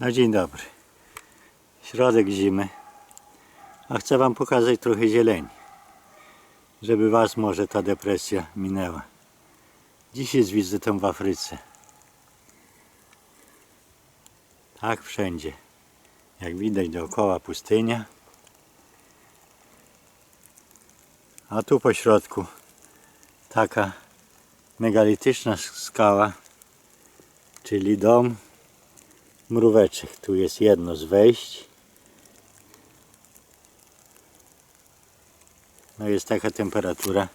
No dzień dobry. Środek zimy. A chcę wam pokazać trochę zieleni. Żeby was może ta depresja minęła. Dziś jest wizytą w Afryce. Tak wszędzie. Jak widać dookoła pustynia. A tu po środku taka megalityczna skała, czyli dom mróweczek. Tu jest jedno z wejść. No jest taka temperatura,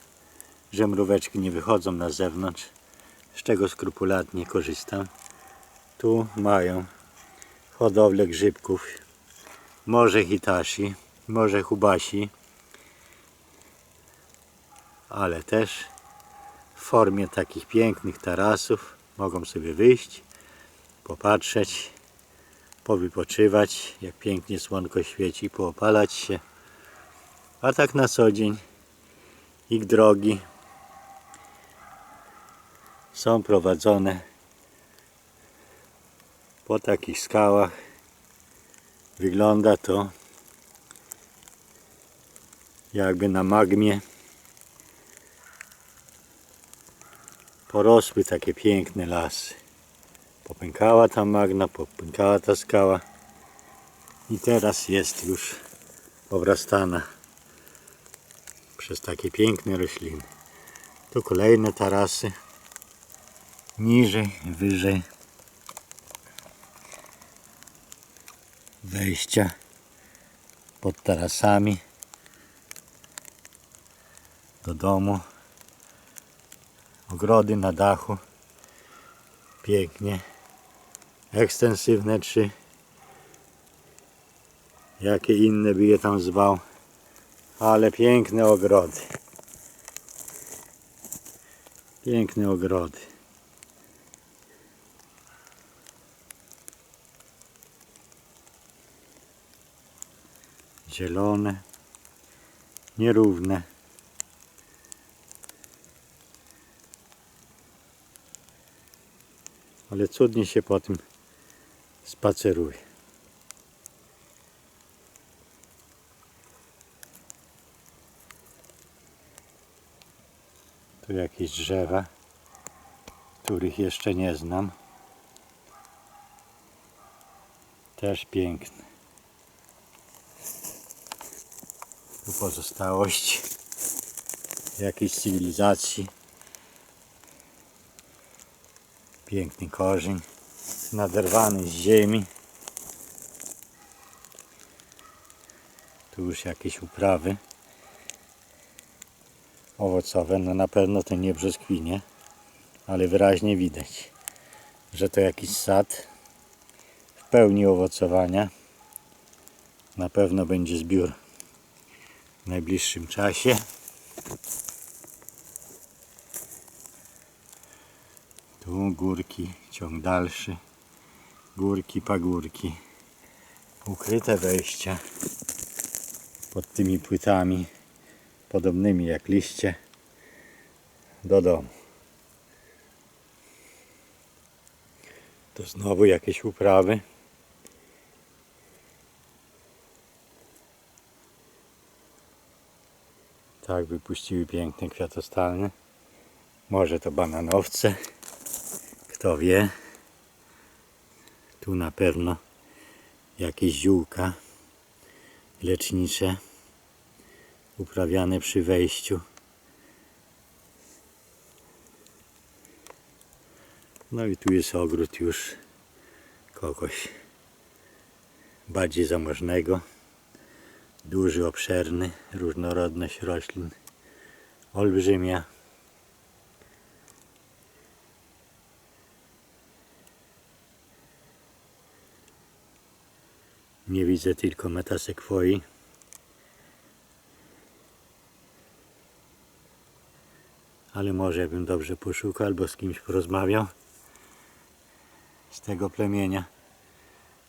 że mróweczki nie wychodzą na zewnątrz, z czego skrupulatnie korzystam. Tu mają hodowlę grzybków, może hitashi, może hubasi, ale też w formie takich pięknych tarasów mogą sobie wyjść, popatrzeć, powypoczywać, jak pięknie słonko świeci, poopalać się. A tak na co dzień ich drogi są prowadzone po takich skałach. Wygląda to jakby na magmie porosły takie piękne lasy. Popękała ta magna, popękała ta skała. I teraz jest już obrastana przez takie piękne rośliny. Tu kolejne tarasy, niżej, wyżej wejścia pod tarasami do domu. Ogrody na dachu. Pięknie ekstensywne czy jakie inne by je tam zwał. Ale piękne ogrody. Piękne ogrody. Zielone. Nierówne. Ale cudnie się po tym spaceruje. Tu jakieś drzewa, których jeszcze nie znam. Też piękne. Tu pozostałość jakiejś cywilizacji. Piękny korzeń, naderwany z ziemi. Tu już jakieś uprawy owocowe, no na pewno to nie brzoskwinie, ale wyraźnie widać, że to jakiś sad w pełni owocowania. Na pewno będzie zbiór w najbliższym czasie. Tu górki, ciąg dalszy. Górki, pagórki. Ukryte wejścia pod tymi płytami, podobnymi jak liście, do domu. To znowu jakieś uprawy. Tak wypuściły piękne kwiatostalne. Może to bananowce. Kto wie. Tu na pewno jakieś ziółka lecznicze uprawiane przy wejściu. No i tu jest ogród już kogoś bardziej zamożnego. Duży, obszerny, różnorodność roślin olbrzymia. Nie widzę tylko metasekwoi. Ale może bym dobrze poszukał albo z kimś porozmawiał z tego plemienia,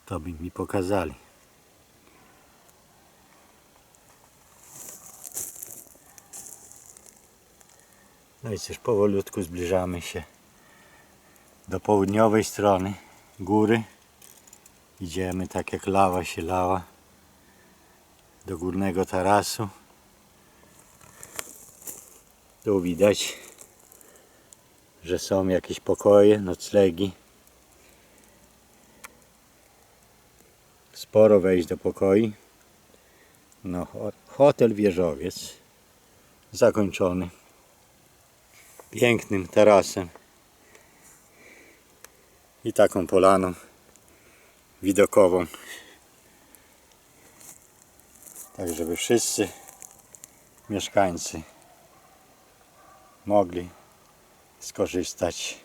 to by mi pokazali. No i też powolutku zbliżamy się do południowej strony góry. Idziemy tak jak lawa się lała do górnego tarasu. Tu widać, że są jakieś pokoje, noclegi. Sporo wejść do pokoi. No, ho- hotel wieżowiec zakończony pięknym tarasem i taką polaną widokową. Tak, żeby wszyscy mieszkańcy mogli skorzystać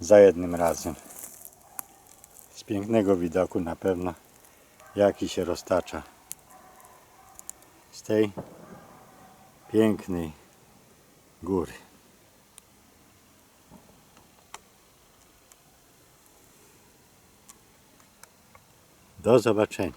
za jednym razem z pięknego widoku na pewno jaki się roztacza z tej pięknej góry. Do zobaczenia.